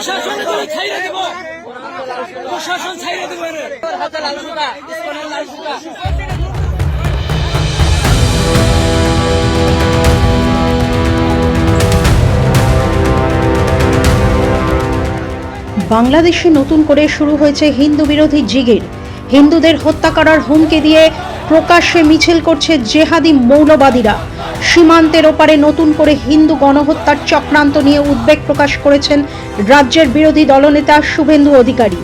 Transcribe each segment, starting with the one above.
প্রশাসন ছাইড়ে দেব প্রশাসন ছাইড়ে দেবো এরে। বাংলাদেশে নতুন করে শুরু হয়েছে হিন্দু বিরোধী জিগির হিন্দুদের হত্যা করার হুমকি দিয়ে প্রকাশ্যে মিছিল করছে জেহাদি মৌলবাদীরা। সীমান্তের ওপারে নতুন করে হিন্দু গণহত্যার চক্রান্ত নিয়ে উদ্বেগ প্রকাশ করেছেন রাজ্যের বিরোধী দলনেতা শুভেন্দু অধিকারী।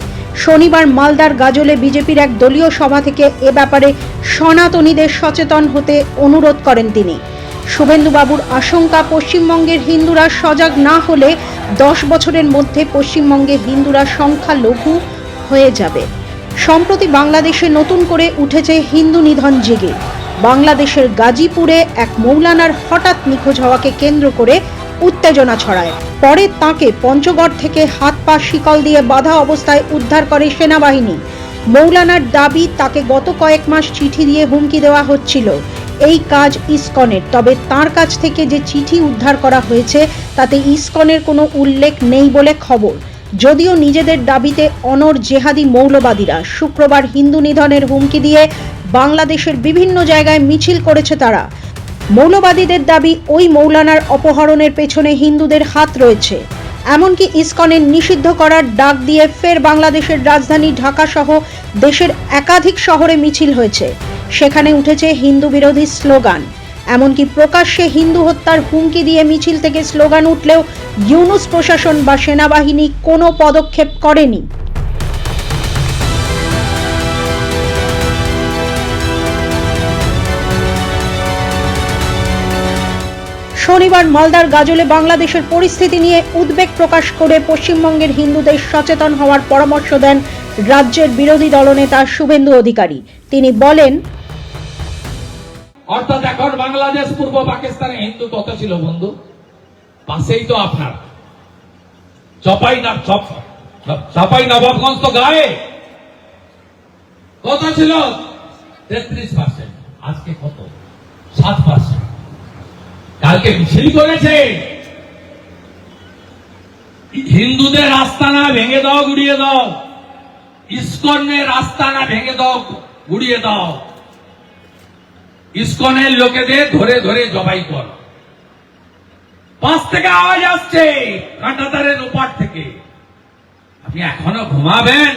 শনিবার মালদার গাজলে বিজেপির এক দলীয় সভা থেকে এ ব্যাপারে সনাতনীদের সচেতন হতে অনুরোধ করেন তিনি। শুভেন্দুবাবুর আশঙ্কা, পশ্চিমবঙ্গের হিন্দুরা সজাগ না হলে দশ বছরের মধ্যে পশ্চিমবঙ্গে হিন্দুরা সংখ্যালঘু হয়ে যাবে। সম্প্রতি বাংলাদেশে নতুন করে উঠেছে হিন্দু নিধন জেগে। বাংলাদেশের গাজীপুরে এক মৌলানার হঠাৎ নিখোঁজ হওয়াকে কেন্দ্র করে উত্তেজনা ছড়ায়। পরে তাকে পঞ্চগড় থেকে হাত পা শিকল দিয়ে বাধা অবস্থায় উদ্ধার করে সেনাবাহিনী। মৌলানার দাবি, তাকে গত কয়েক মাস চিঠি দিয়ে হুমকি দেওয়া হচ্ছিল। এই কাজ ইসকনের, তবে তার কাছ থেকে যে চিঠি উদ্ধার করা হয়েছে, তাতে ইসকনের কোনো উল্লেখ নেই বলে খবর। যদিও নিজেদের দাবিতে অনর জেহাদি মৌলবাদীরা শুক্রবার হিন্দু নিধনের হুমকি দিয়ে বাংলাদেশের বিভিন্ন জায়গায় মিছিল করেছে তারা। মৌলবাদীদের দাবি ওই মৌলানার অপহরণের পেছনে হিন্দুদের হাত রয়েছে। এমনকি ইসকনের নিষিদ্ধ করার ডাক দিয়ে ফের বাংলাদেশের রাজধানী ঢাকা সহ দেশের একাধিক শহরে মিছিল হয়েছে। সেখানে উঠেছে হিন্দু বিরোধী স্লোগান। এমনকি প্রকাশ্যে হিন্দু হত্যার হুমকি দিয়ে মিছিল থেকে স্লোগান উঠলেও ইউনুস প্রশাসন বা সেনাবাহিনী কোনো পদক্ষেপ করেনি। শনিবার মালদার গাজলে বাংলাদেশের পরিস্থিতি নিয়ে উদ্বেগ প্রকাশ করে পশ্চিমবঙ্গের হিন্দুদের সচেতন হওয়ার পরামর্শ দেন রাজ্যের বিরোধী দলনেতা শুভেন্দু অধিকারী। তিনি বলেন অর্থাৎ এখন বাংলাদেশ, পূর্ব পাকিস্তানে হিন্দু কত ছিল, বন্ধু। পাশেই তো আপনার। চপাই না চপ চাপাই নবাবগঞ্জ তো গায়ে। কত ছিল? তেত্রিশ পার্সেন্ট আজকে কত? সাত পার্সেন্ট কালকে মিছিল করেছে। হিন্দুদের আস্তানা ভেঙে দাও, গুড়িয়ে দাও। ইস্কনের আস্তানা ভেঙে দাও, গুড়িয়ে দাও। ইস্কনের লোকেদের ধরে ধরে জবাই কর। পাশ থেকে আওয়াজ আসছে কাঁটাতারের ওপার থেকে। আপনি এখনও ঘুমাবেন?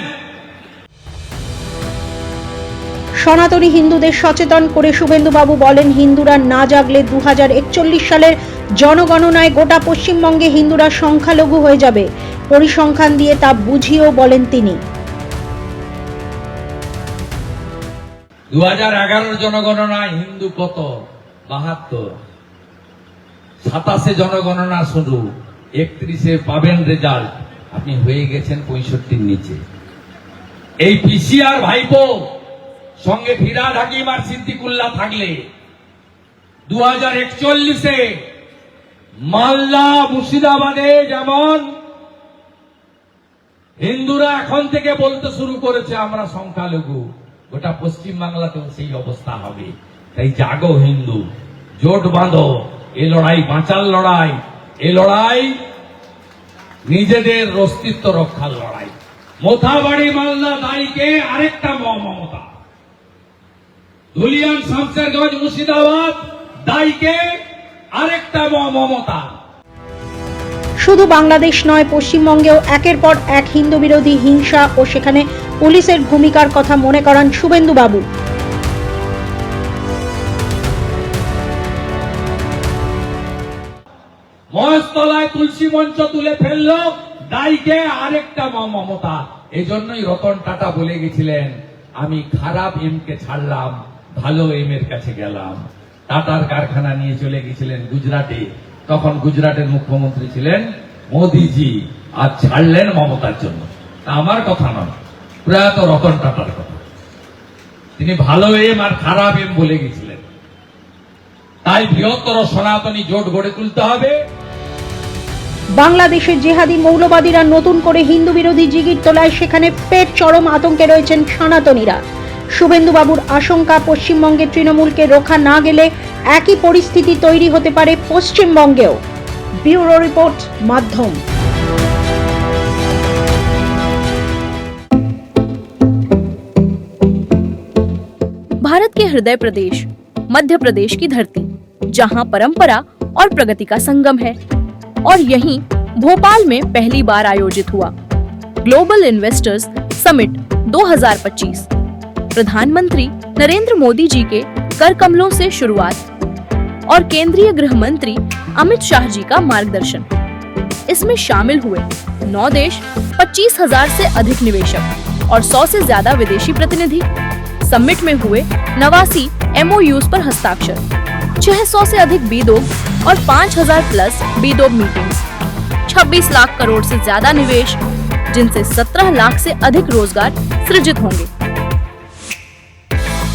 সনাতনী হিন্দুদের সচেতন করে শুভেন্দুবাবু বলেন, হিন্দুরা না জাগলে দু হাজার একচল্লিশ সালের জনগণনায় গোটা পশ্চিমবঙ্গে হিন্দুরা সংখ্যালঘু হয়ে যাবে। পরিসংখ্যান দিয়ে তা বুঝিয়েও বলেন তিনি। দু হাজার এগারোর জনগণনায় হিন্দু কত? বাহাত্তর। সাতাশে জনগণনা শুরু একত্রিশে পাবেন রেজাল্ট আপনি হয়ে গেছেন পঁয়ষট্টির নিচে। এই পিসিআর ভাইপো, সঙ্গে ফিরাদ হাকিম আর সিদ্দিকুল্লাহ থাকলে। দু হাজার একচল্লিশে মালদা মুর্শিদাবাদে যেমন হিন্দুরা এখন থেকে বলতে শুরু করেছে আমরা সংখ্যালঘু। গোটা পশ্চিম বাংলাতেও সেই অবস্থা হবে। তাই জাগো হিন্দু, জোট বাঁধো, এ লড়াই বাঁচার লড়াই, এ লড়াই নিজেদের অস্তিত্ব রক্ষার লড়াই। মোথাবাড়ি মালদা দায়ীকে আরেকটা মমতা ধুলিয়ান শামসেরগঞ্জ মুর্শিদাবাদ দায়ীকে আরেকটা মমতা শুধু বাংলাদেশ নয়, পশ্চিমবঙ্গেও একের পর এক হিন্দু বিরোধী হিংসা ও সেখানে পুলিশের ভূমিকার কথা মনে করান শুভেন্দুবাবু মহেশতলায় তুলসী মঞ্চ তুলে ফেলল দায়ীকে আরেকটা মমতা। এজন্যই রতন টাটা বলে গেছিলেন, আমি খারাপ এম কে ছাড়লাম, ভালো এম এর কাছে গেলাম। টাটার কারখানা নিয়ে চলে গেছিলেন গুজরাটে। তখন গুজরাটের মুখ্যমন্ত্রী ছিলেন মোদিজি আর ছাড়লেন মমতার জন্য। আমার কথা নয়, প্রয়াত রতন টাটার কথা। তিনি ভালো এম আর খারাপ এম বলে গেছিলেন। তাই বৃহত্তর সনাতনী জোট গড়ে তুলতে হবে। বাংলাদেশের জেহাদি মৌলবাদীরা নতুন করে হিন্দু বিরোধী জিগির তোলায় সেখানে ফের চরম আতঙ্কে রয়েছেন সনাতনীরা। শুভেন্দুবাবুর আশঙ্কা পশ্চিমবঙ্গে তৃণমূলকে রোখা না গেলে একই পরিস্থিতি তৈরি হতে পারে পশ্চিমবঙ্গেও। ব্যুরো রিপোর্ট, মাধ্যম। भारत के हृदय प्रदेश, मध्य प्रदेश की धरती, जहाँ परंपरा और प्रगति का संगम है। और यही भोपाल में पहली बार आयोजित हुआ। ग्लोबल इन्वेस्टर्स समिट 2025 प्रधानमंत्री नरेंद्र मोदी जी के कर कमलों से शुरुआत और केंद्रीय गृह मंत्री अमित शाह जी का मार्गदर्शन। इसमें शामिल हुए नौ देश, पच्चीस हज़ार से अधिक निवेशक और सौ से ज़्यादा विदेशी प्रतिनिधि। समिट में हुए नवासी एमओयूज पर हस्ताक्षर 600 से अधिक बीदोग और 5000 प्लस बीदोग मीटिंग्स 26 लाख करोड़ से ज़्यादा निवेश, जिनसे 17 लाख से अधिक रोज़गार सृजित होंगे।